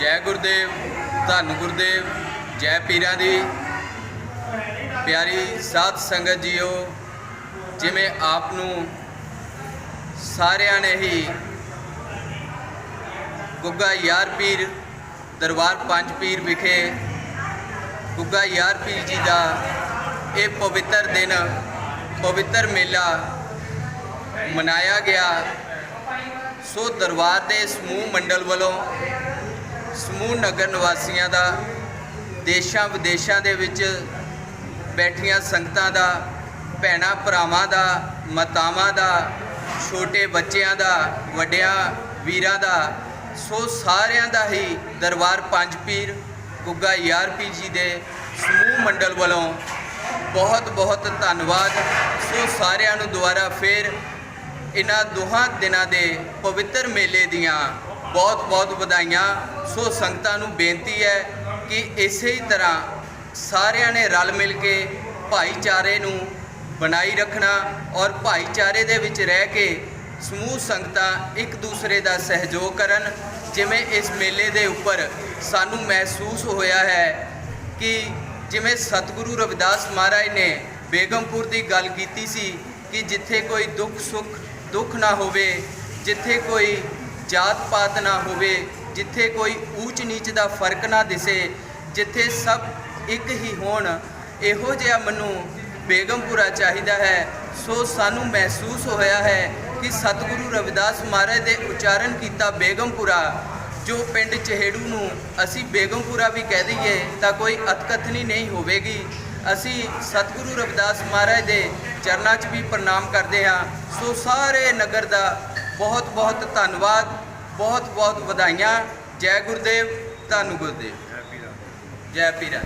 ਜੈ ਗੁਰਦੇਵ, ਧੰਨ ਗੁਰਦੇਵ, ਜੈ ਪੀਰਾਂ ਦੀ ਪਿਆਰੀ ਸਾਧ ਸੰਗਤ ਜੀਓ, ਜਿਵੇਂ ਆਪ ਨੂੰ ਸਾਰਿਆਂ ਨੇ ਹੀ ਗੁੱਗਾ ਯਾਰ ਪੀਰ ਦਰਬਾਰ ਪੰਜ ਪੀਰ ਵਿਖੇ ਗੁੱਗਾ ਯਾਰ ਪੀਰ ਜੀ ਦਾ ਇਹ ਪਵਿੱਤਰ ਦਿਨ, ਪਵਿੱਤਰ ਮੇਲਾ ਮਨਾਇਆ ਗਿਆ। ਸੋ ਦਰਬਾਰ ਦੇ ਸਮੂਹ ਮੰਡਲ ਵੱਲੋਂ ਸਮੂਹ ਨਗਰ ਨਿਵਾਸੀਆਂ ਦਾ, ਦੇਸ਼ਾਂ ਵਿਦੇਸ਼ਾਂ ਦੇ ਵਿੱਚ ਬੈਠੀਆਂ ਸੰਗਤਾਂ ਦਾ, ਭੈਣਾਂ ਭਰਾਵਾਂ ਦਾ, ਮਾਤਾਵਾਂ ਦਾ, ਛੋਟੇ ਬੱਚਿਆਂ ਦਾ, ਵੱਡਿਆਂ ਵੀਰਾਂ ਦਾ, ਸੋ ਸਾਰਿਆਂ ਦਾ ਹੀ ਦਰਬਾਰ ਪੰਜ ਪੀਰ ਗੁੱਗਾ ਯਾਰ ਪੀਰ ਜੀ ਦੇ ਸਮੂਹ ਮੰਡਲ ਵੱਲੋਂ ਬਹੁਤ ਬਹੁਤ ਧੰਨਵਾਦ। ਸੋ ਸਾਰਿਆਂ ਨੂੰ ਦੁਬਾਰਾ ਫੇਰ ਇਹਨਾਂ ਦੋਹਾਂ ਦਿਨਾਂ ਦੇ ਪਵਿੱਤਰ ਮੇਲੇ ਦੀਆਂ ਬਹੁਤ ਬਹੁਤ ਵਧਾਈਆਂ। ਸੋ ਸੰਗਤਾਂ ਨੂੰ ਬੇਨਤੀ ਹੈ ਕਿ ਇਸੇ ਹੀ ਤਰ੍ਹਾਂ ਸਾਰਿਆਂ ਨੇ ਰਲ ਮਿਲ ਕੇ ਭਾਈਚਾਰੇ ਨੂੰ ਬਣਾਈ ਰੱਖਣਾ ਔਰ ਭਾਈਚਾਰੇ ਦੇ ਵਿੱਚ ਰਹਿ ਕੇ ਸਮੂਹ ਸੰਗਤਾਂ ਇੱਕ ਦੂਸਰੇ ਦਾ ਸਹਿਯੋਗ ਕਰਨ। ਜਿਵੇਂ ਇਸ ਮੇਲੇ ਦੇ ਉੱਪਰ ਸਾਨੂੰ ਮਹਿਸੂਸ ਹੋਇਆ ਹੈ ਕਿ ਜਿਵੇਂ ਸਤਿਗੁਰੂ ਰਵਿਦਾਸ ਮਹਾਰਾਜ ਨੇ ਬੇਗਮਪੁਰ ਦੀ ਗੱਲ ਕੀਤੀ ਸੀ ਕਿ ਜਿੱਥੇ ਕੋਈ ਦੁੱਖ ਸੁੱਖ ਦੁੱਖ ਨਾ ਹੋਵੇ, ਜਿੱਥੇ ਕੋਈ ਜਾਤ ਪਾਤ ਨਾ ਹੋਵੇ, ਜਿੱਥੇ ਕੋਈ ਊਚ ਨੀਚ ਦਾ ਫ਼ਰਕ ਨਾ ਦਿਸੇ, ਜਿੱਥੇ ਸਭ ਇੱਕ ਹੀ ਹੋਣ, ਇਹੋ ਜਿਹਾ ਮੈਨੂੰ ਬੇਗਮਪੁਰਾ ਚਾਹੀਦਾ ਹੈ। ਸੋ ਸਾਨੂੰ ਮਹਿਸੂਸ ਹੋਇਆ ਹੈ ਕਿ ਸਤਿਗੁਰੂ ਰਵਿਦਾਸ ਮਹਾਰਾਜ ਦੇ ਉਚਾਰਨ ਕੀਤਾ ਬੇਗਮਪੁਰਾ, ਜੋ ਪਿੰਡ ਚਹੇੜੂ ਨੂੰ ਅਸੀਂ ਬੇਗਮਪੁਰਾ ਵੀ ਕਹਿ ਦਈਏ, ਤਾਂ ਕੋਈ ਅਤਕਥਨੀ ਨਹੀਂ ਹੋਵੇਗੀ। ਅਸੀਂ ਸਤਿਗੁਰੂ ਰਵਿਦਾਸ ਮਹਾਰਾਜ ਦੇ ਚਰਨਾਂ 'ਚ ਵੀ ਪ੍ਰਣਾਮ ਕਰਦੇ ਹਾਂ। ਸੋ ਸਾਰੇ ਨਗਰ ਦਾ ਬਹੁਤ ਬਹੁਤ ਧੰਨਵਾਦ ਬਹੁਤ ਬਹੁਤ ਵਧਾਈਆਂ। ਜੈ ਗੁਰਦੇਵ ਧੰਨ ਗੁਰਦੇਵ। ਜੈ ਪੀਰਾ ਜੈ ਪੀਰਾ